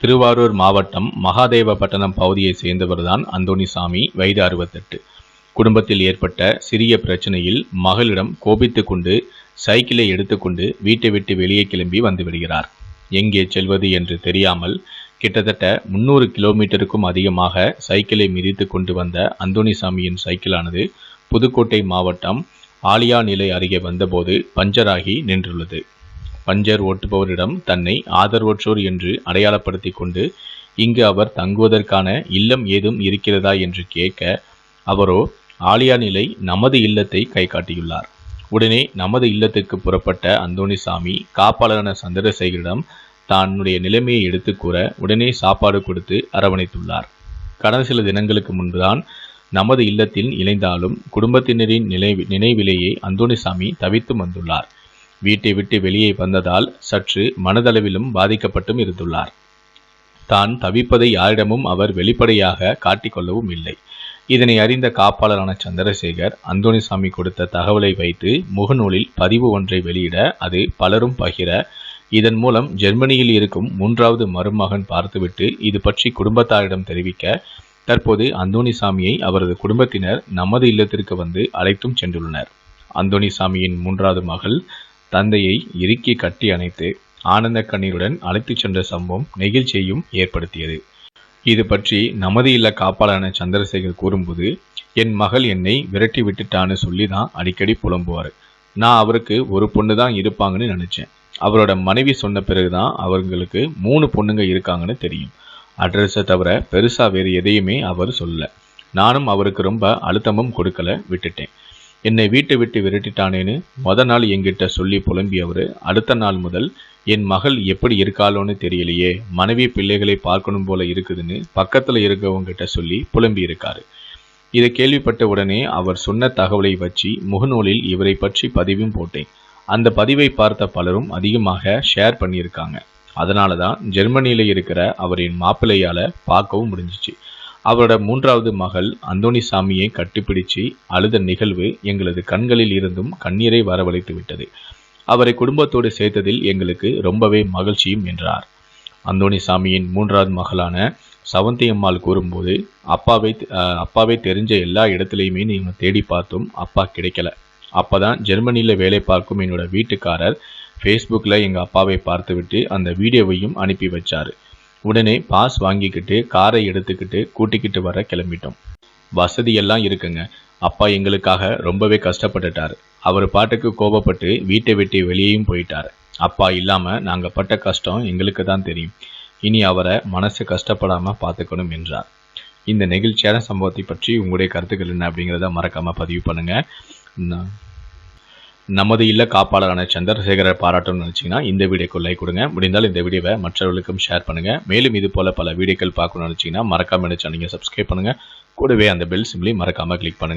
திருவாரூர் மாவட்டம் மகாதேவப்பட்டினம் பகுதியைச் சேர்ந்தவர்தான் அந்தோணிசாமி வயது அறுபத்தெட்டு. குடும்பத்தில் ஏற்பட்ட சிறிய பிரச்சனையில் மகளிடம் கோபித்து கொண்டு சைக்கிளை எடுத்துக்கொண்டு வீட்டை விட்டு வெளியே கிளம்பி வந்துவிடுகிறார் எங்கே செல்வது என்று தெரியாமல் கிட்டத்தட்ட முன்னூறு கிலோமீட்டருக்கும் அதிகமாக சைக்கிளை மிதித்து கொண்டு வந்த அந்தோணிசாமியின் சைக்கிளானது புதுக்கோட்டை மாவட்டம் ஆலியா நிலை அருகே வந்தபோது பஞ்சராகி நின்றுள்ளது. பஞ்சர் ஓட்டுபவரிடம் தன்னை ஆதரவற்றோர் என்று அடையாளப்படுத்தி கொண்டு இங்கு அவர் தங்குவதற்கான இல்லம் ஏதும் இருக்கிறதா என்று கேட்க அவரோ ஆலியா நிலை நமது இல்லத்தை கை காட்டியுள்ளார் உடனே நமது இல்லத்துக்கு புறப்பட்ட அந்தோணிசாமி காப்பாளரான சந்திரசேகரிடம் தன்னுடைய நிலைமையை எடுத்து கூற உடனே சாப்பாடு கொடுத்து அரவணைத்துள்ளார். கடந்த சில தினங்களுக்கு முன்புதான் நமது இல்லத்தில் இணைந்தாலும் குடும்பத்தினரின் நிலை நினைவிலேயே அந்தோணிசாமி தவித்து வந்துள்ளார். வீட்டை விட்டு வெளியே வந்ததால் சற்று மனதளவிலும் பாதிக்கப்பட்டும் இருந்துள்ளார். தான் தவிப்பதை யாரிடமும் அவர் வெளிப்படையாக காட்டிக்கொள்ளவும் இல்லை. இதனை அறிந்த காப்பாளரான சந்திரசேகர் அந்தோணிசாமி கொடுத்த தகவலை வைத்து முகநூலில் பதிவு ஒன்றை வெளியிட அது பலரும் பகிர இதன் மூலம் ஜெர்மனியில் இருக்கும் மூன்றாவது மருமகன் பார்த்துவிட்டு இது பற்றி குடும்பத்தாரிடம் தெரிவிக்க தற்போது அந்தோணிசாமியை அவரது குடும்பத்தினர் நமது இல்லத்திற்கு வந்து அழைத்தும் சென்றுள்ளனர். அந்தோணிசாமியின் மூன்றாவது மகள் தந்தையை இறுக்கி கட்டி அணைத்து ஆனந்த கண்ணீருடன் அழைத்துச் சென்ற சம்பவம் நெகிழ்ச்சியையும் ஏற்படுத்தியது. இது பற்றி நமது இல்ல காப்பாளரான சந்திரசேகர் கூறும்போது என் மகள் என்னை விரட்டி விட்டுட்டான்னு சொல்லி தான் அடிக்கடி புலம்புவார். நான் அவருக்கு ஒரு பொண்ணு தான் இருப்பாங்கன்னு நினச்சேன். அவரோட மனைவி சொன்ன பிறகு தான் அவங்களுக்கு மூணு பொண்ணுங்க இருக்காங்கன்னு தெரியும். அட்ரஸை தவிர பெருசாக வேறு எதையுமே அவர் சொல்லலை. நானும் அவருக்கு ரொம்ப அழுத்தமும் கொடுக்கல விட்டுட்டேன். என்னை வீட்டை விட்டு விரட்டிட்டானேன்னு மொத நாள் என்கிட்ட சொல்லி புலம்பியவர் அடுத்த நாள் முதல் என் மகள் எப்படி இருக்காளோன்னு தெரியலையே மனைவி பிள்ளைகளை பார்க்கணும் போல இருக்குதுன்னு பக்கத்தில் இருக்கவங்கிட்ட சொல்லி புலம்பி இருக்காரு இதை கேள்விப்பட்ட உடனே அவர் சொன்ன தகவலை வச்சு முகநூலில் இவரை பற்றி பதிவும் போட்டேன். அந்த பதிவை பார்த்த பலரும் அதிகமாக ஷேர் பண்ணியிருக்காங்க. அதனால தான் ஜெர்மனியில் இருக்கிற அவரின் மாப்பிள்ளையால் பார்க்கவும் முடிஞ்சிச்சு. அவரோட மூன்றாவது மகள் அந்தோணி சாமியை கட்டிப்பிடிச்சு அழுத நிகழ்வு எங்களது கண்களில் இருந்தும் கண்ணீரை வரவழைத்து விட்டது. அவரை குடும்பத்தோடு சேர்த்ததில் எங்களுக்கு ரொம்பவே மகிழ்ச்சியும் என்றார். அந்தோணி சாமியின் மூன்றாவது மகளான சவந்தி அம்மாள் கூறும்போது அப்பாவை அப்பாவை தெரிஞ்ச எல்லா இடத்துலையுமே நீங்கள் தேடி பார்த்தோம் அப்பா கிடைக்கல. அப்போ தான் ஜெர்மனியில் வேலை பார்க்கும் என்னோட வீட்டுக்காரர் ஃபேஸ்புக்கில் எங்கள் அப்பாவை பார்த்துவிட்டு அந்த வீடியோவையும் அனுப்பி வச்சார். உடனே பாஸ் வாங்கிக்கிட்டு காரை எடுத்துக்கிட்டு கூட்டிக்கிட்டு வர கிளம்பிட்டோம். வசதியெல்லாம் இருக்குங்க. அப்பா எங்களுக்காக ரொம்பவே கஷ்டப்பட்டுட்டார். அவர் பாட்டுக்கு கோபப்பட்டு வீட்டை விட்டு வெளியேயும் போயிட்டார். அப்பா இல்லாமல் நாங்கள் பட்ட கஷ்டம் எங்களுக்கு தான் தெரியும். இனி அவரை மனசு கஷ்டப்படாமல் பார்த்துக்கணும் என்றார். இந்த நெகிழ்ச்சியான சம்பவத்தை பற்றி உங்களுடைய கருத்துக்கள் என்ன அப்படிங்கிறத மறக்காமல் பதிவு பண்ணுங்கள் நமது இல்ல காப்பாளரான சந்திரசேகரை பாராட்டணும்னு நினச்சிங்கன்னா இந்த வீடியோக்கு லைக் கொடுங்க. முடிந்தால் இந்த வீடியோவை மற்றவர்களுக்கும் ஷேர் பண்ணுங்கள் மேலும் இது போல் பல வீடியோக்கள் பார்க்கணும்னு நினச்சிங்கன்னா மறக்காமல் நினச்சா நீங்கள் சப்ஸ்கிரைப் பண்ணுங்கள் கூடவே அந்த பெல் சிம்லையும் மறக்காமல் கிளிக் பண்ணுங்கள்